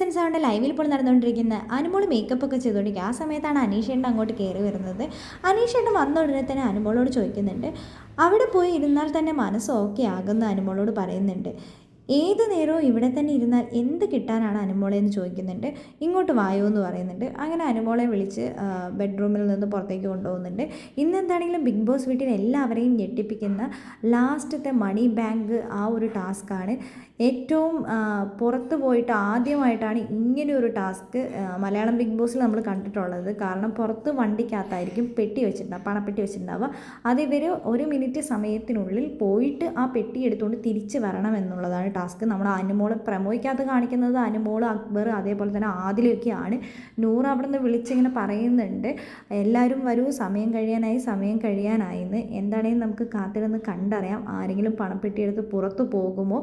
നെറ്റിസൻസ് അവന്റെ ലൈവിൽ ഇപ്പോൾ നടന്നുകൊണ്ടിരിക്കുന്ന അനുമോൾ മേക്കപ്പ് ഒക്കെ ചെയ്തുകൊണ്ടിരിക്കുക ആ സമയത്താണ് അനീഷേട്ടൻ അങ്ങോട്ട് കയറി വരുന്നത്. അനീഷേട്ടൻ വന്ന ഉടനെ തന്നെ അനുമോളോട് ചോദിക്കുന്നുണ്ട്. അവിടെ പോയി ഇരുന്നാൽ തന്നെ മനസ്സ് ഓക്കെ ആകുന്ന അനുമോളോട് പറയുന്നുണ്ട്. ഏത് നേരവും ഇവിടെ തന്നെ ഇരുന്നാൽ എന്ത് കിട്ടാനാണ് അനുമോളെ എന്ന് ചോദിക്കുന്നുണ്ട്. ഇങ്ങോട്ട് വായോ എന്ന് പറയുന്നുണ്ട്. അങ്ങനെ അനുമോളെ വിളിച്ച് ബെഡ്റൂമിൽ നിന്ന് പുറത്തേക്ക് കൊണ്ടുപോകുന്നുണ്ട്. ഇന്ന് എന്താണെങ്കിലും ബിഗ് ബോസ് വീട്ടിൽ എല്ലാവരെയും ഞെട്ടിപ്പിക്കുന്ന ലാസ്റ്റത്തെ മണി ബാങ്ക് ആ ഒരു ടാസ്ക്കാണ് ഏറ്റവും പുറത്ത് പോയിട്ട് ആദ്യമായിട്ടാണ് ഇങ്ങനെ ഒരു ടാസ്ക് മലയാളം ബിഗ് ബോസിൽ നമ്മൾ കണ്ടിട്ടുള്ളത്. കാരണം പുറത്ത് വണ്ടിക്കകത്തായിരിക്കും പെട്ടി വെച്ചിട്ടുണ്ടാവുക പണപ്പെട്ടി വെച്ചിട്ടുണ്ടാവുക. അത് ഇവർ ഒരു മിനിറ്റ് സമയത്തിനുള്ളിൽ പോയിട്ട് ആ പെട്ടി എടുത്തുകൊണ്ട് തിരിച്ച് വരണം എന്നുള്ളതാണ് ടാസ്ക് നമ്മുടെ അനുമോൾ പ്രമോയ്ക്കകത്ത് കാണിക്കുന്നത് അനുമോൾ അക്ബർ അതേപോലെ തന്നെ ആദിലൊക്കെയാണ്. നൂറ് അവിടെ നിന്ന് വിളിച്ചിങ്ങനെ പറയുന്നുണ്ട്. എല്ലാവരും വരൂ സമയം കഴിയാനായി സമയം കഴിയാനായി എന്ന്. എന്താണെങ്കിലും നമുക്ക് കാത്തിരുന്ന് കണ്ടറിയാം. ആരെങ്കിലും പണപ്പെട്ടിയെടുത്ത് പുറത്ത് പോകുമോ?